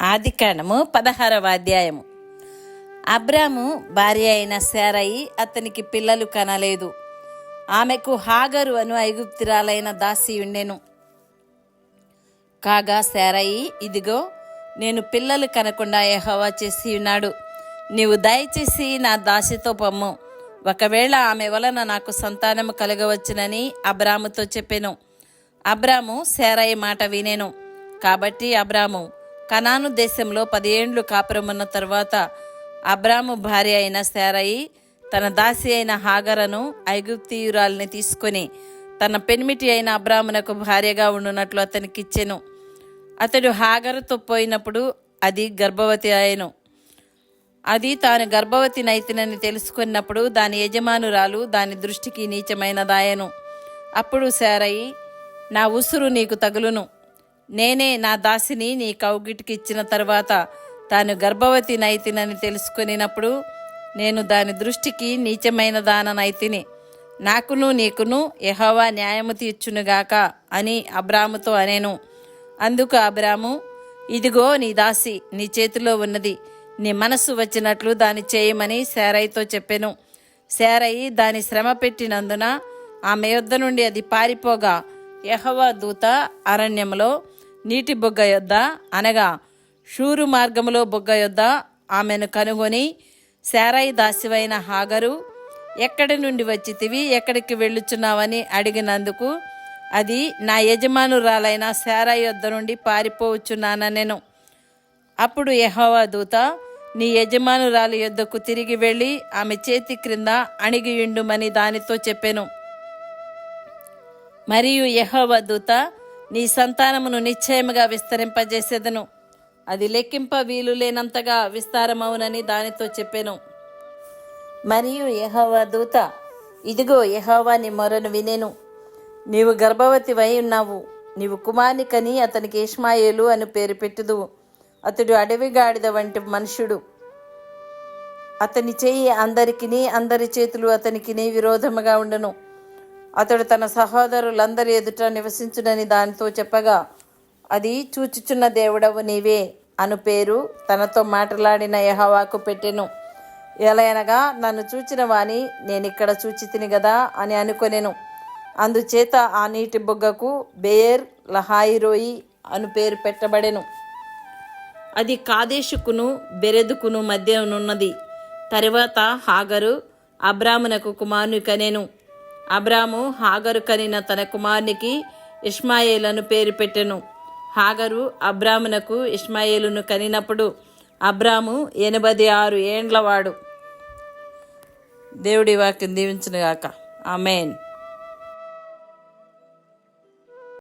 ఆది కాండము పదహారవ అధ్యాయము. అబ్రాము భార్య అయిన శారయి అతనికి పిల్లలు కనలేదు. ఆమెకు హాగరు అను ఐగుప్తిరాలైన దాసి ఉండెను. కాగా శారయి ఇదిగో నేను పిల్లలు కనకుండా ఎహోవా చేసి ఉన్నాడు. నీవు దయచేసి నా దాసితో పొమ్ము. ఒకవేళ ఆమె వలన నాకు సంతానము కలగవచ్చునని అబ్రాముతో చెప్పెను. అబ్రాము శారయి మాట వినేను. కాబట్టి అబ్రాము కనాను దేశంలో పదిహేండ్లు కాపురమున్న తర్వాత అబ్రాము భార్య అయిన శారయి తన దాసి అయిన హాగరను ఐగుప్తియురాల్ని తీసుకొని తన పెనిమిటి అయిన అబ్రామునకు భార్యగా ఉండునట్లు అతనికిచ్చెను. అతడు హాగరుతో పోయినప్పుడు అది గర్భవతి అయ్యను. అది తాను గర్భవతి నైతినని తెలుసుకున్నప్పుడు దాని యజమానురాలు దాని దృష్టికి నీచమైనదాయను. అప్పుడు శారయి నా ఉసురు నీకు తగులును. నేనే నా దాసిని నీ కౌగిటికి ఇచ్చిన తర్వాత తాను గర్భవతి నైతినని తెలుసుకునినప్పుడు నేను దాని దృష్టికి నీచమైన దాననైతిని. నాకును నీకును యహోవా న్యాయము తీర్చునుగాక అని అబ్రాముతో అనేను. అందుకు అబ్రాము ఇదిగో నీ దాసి నీ చేతిలో ఉన్నది. నీ మనస్సు వచ్చినట్లు దాన్ని చేయమని శారయ్యతో చెప్పెను. శారయి దాని శ్రమ పెట్టినందున ఆమె యొద్ద నుండి అది పారిపోగా యెహోవా దూత అరణ్యంలో నీటి బొగ్గ యొద్ద అనగా షూరు మార్గములో బొగ్గ యొద్ద ఆమెను కనుగొని శారాయి దాసివైన హాగరు ఎక్కడి నుండి వచ్చితివి ఎక్కడికి వెళ్ళుచున్నావని అడిగినందుకు అది నా యజమానురాలైన శారా యొద్ద నుండి పారిపోవచ్చున్నానెను అప్పుడు యహోవా దూత నీ యజమానురాలి యొద్దకు తిరిగి వెళ్ళి ఆమె చేతి క్రింద అణిగియుండుమని దానితో చెప్పాను. మరియు యెహోవా దూత నీ సంతానమును నిశ్చయముగా విస్తరింపజేసేదను. అది లెక్కింప వీలు లేనంతగా విస్తారమవునని దానితో చెప్పాను. మరియు యహోవా దూత ఇదిగో యహోవాని మరొను మొరను నీవు గర్భవతివై ఉన్నావు. నీవు కుమార్నికని అతనికి ఇష్మాయేలు అని పేరు పెట్టుదువు అతడు అడవి గాడిద వంటి మనుషుడు. అతని చేయి అందరికిని అందరి చేతులు అతనికి విరోధముగా ఉండను. అతడు తన సహోదరులందరి ఎదుట నివసించునని దానితో చెప్పగా అది చూచుచున్న దేవుడవు నీవే అను పేరు తనతో మాట్లాడిన యహవాకు పెట్టెను. ఎలయనగా నన్ను చూచిన వాని నేనిక్కడ చూచి తిని గదా అని అనుకొనెను. అందుచేత ఆ నీటి బుగ్గకు బేర్ లహాయిరోయి అను పేరు పెట్టబడెను. అది కాదేశుకును బెరెదుకును మధ్య నున్నది. తరువాత హాగరు అబ్రామునకు కుమారుని కనెను అబ్రాము హాగరు కనిన తన కుమారునికి ఇష్మాయేలను పేరు పెట్టెను. హాగరు అబ్రామునకు ఇష్మాయేలును కనినప్పుడు అబ్రాము ఎనభై ఆరు ఏండ్లవాడు దేవుడి వాక్యం దీవించునుగాక. ఆమెన్.